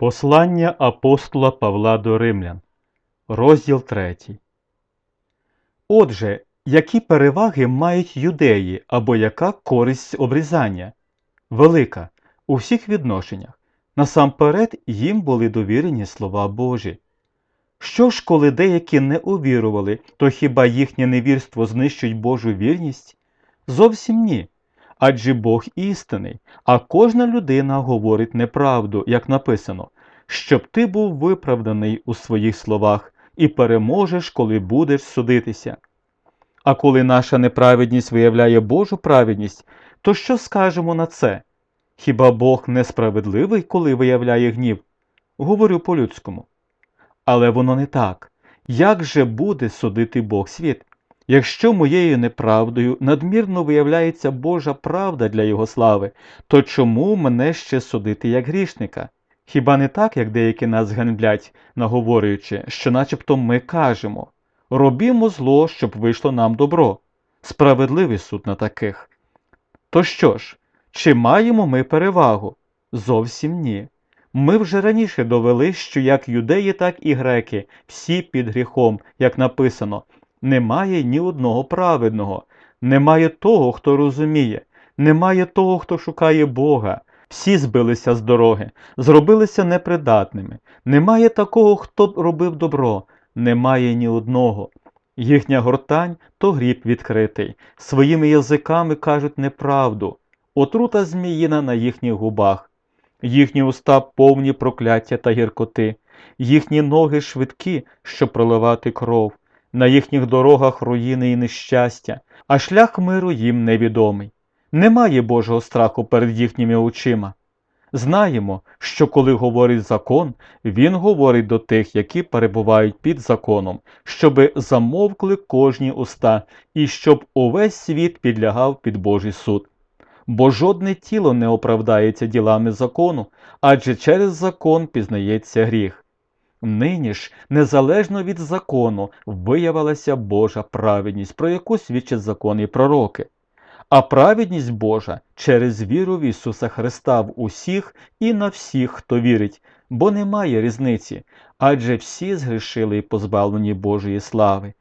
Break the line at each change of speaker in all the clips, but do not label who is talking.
Послання апостола Павла до Римлян, розділ 3. Отже, які переваги мають юдеї або яка користь обрізання? Велика у всіх відношеннях. Насамперед їм були довірені слова Божі. Що ж, коли деякі не увірували, то хіба їхнє невірство знищить Божу вірність? Зовсім ні. Адже Бог істинний, а кожна людина говорить неправду, як написано, щоб ти був виправданий у своїх словах і переможеш, коли будеш судитися. А коли наша неправедність виявляє Божу праведність, то що скажемо на це? Хіба Бог несправедливий, коли виявляє гнів? Говорю по-людському. Але воно не так. Як же буде судити Бог світ? Якщо моєю неправдою надмірно виявляється Божа правда для Його слави, то чому мене ще судити як грішника? Хіба не так, як деякі нас ганьблять, наговорюючи, що начебто ми кажемо робімо зло, щоб вийшло нам добро. Справедливий суд на таких. То що ж, чи маємо ми перевагу? Зовсім ні. Ми вже раніше довели, що як юдеї, так і греки, всі під гріхом, як написано, немає ні одного праведного, немає того, хто розуміє, немає того, хто шукає Бога. Всі збилися з дороги, зробилися непридатними. Немає такого, хто б робив добро, немає ні одного. Їхня гортань то гріб відкритий, своїми язиками кажуть неправду, отрута зміїна на їхніх губах. Їхні уста повні прокляття та гіркоти, їхні ноги швидкі, щоб проливати кров, на їхніх дорогах руїни і нещастя, а шлях миру їм невідомий. Немає Божого страху перед їхніми очима. Знаємо, що коли говорить закон, він говорить до тих, які перебувають під законом, щоби замовкли кожні уста, і щоб увесь світ підлягав під Божий суд. Бо жодне тіло не оправдається ділами закону, адже через закон пізнається гріх. Нині ж, незалежно від закону, виявилася Божа праведність, про яку свідчать закони і пророки. А праведність Божа через віру в Ісуса Христа в усіх і на всіх, хто вірить, бо немає різниці, адже всі згрішили і позбавлені Божої слави.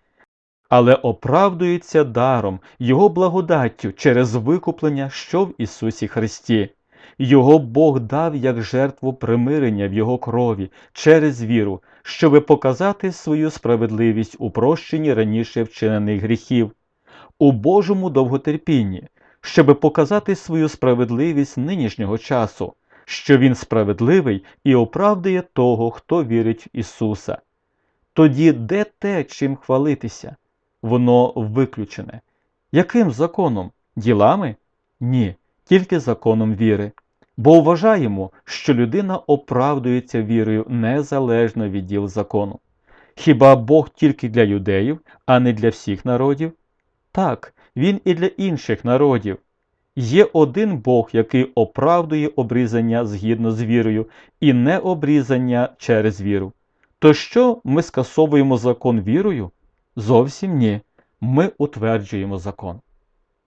Але оправдується даром, Його благодаттю через викуплення, що в Ісусі Христі. Його Бог дав як жертву примирення в Його крові через віру, щоби показати свою справедливість у прощенні раніше вчинених гріхів у Божому довготерпінні, щоби показати свою справедливість нинішнього часу, що Він справедливий і оправдує того, хто вірить в Ісуса. Тоді де те, чим хвалитися? Воно виключене. Яким законом? Ділами? Ні, тільки законом віри. Бо вважаємо, що людина оправдується вірою незалежно від діл закону. Хіба Бог тільки для юдеїв, а не для всіх народів? Так, він і для інших народів. Є один Бог, який оправдує обрізання згідно з вірою, і не обрізання через віру. То що ми скасовуємо закон вірою? Зовсім ні. Ми утверджуємо закон.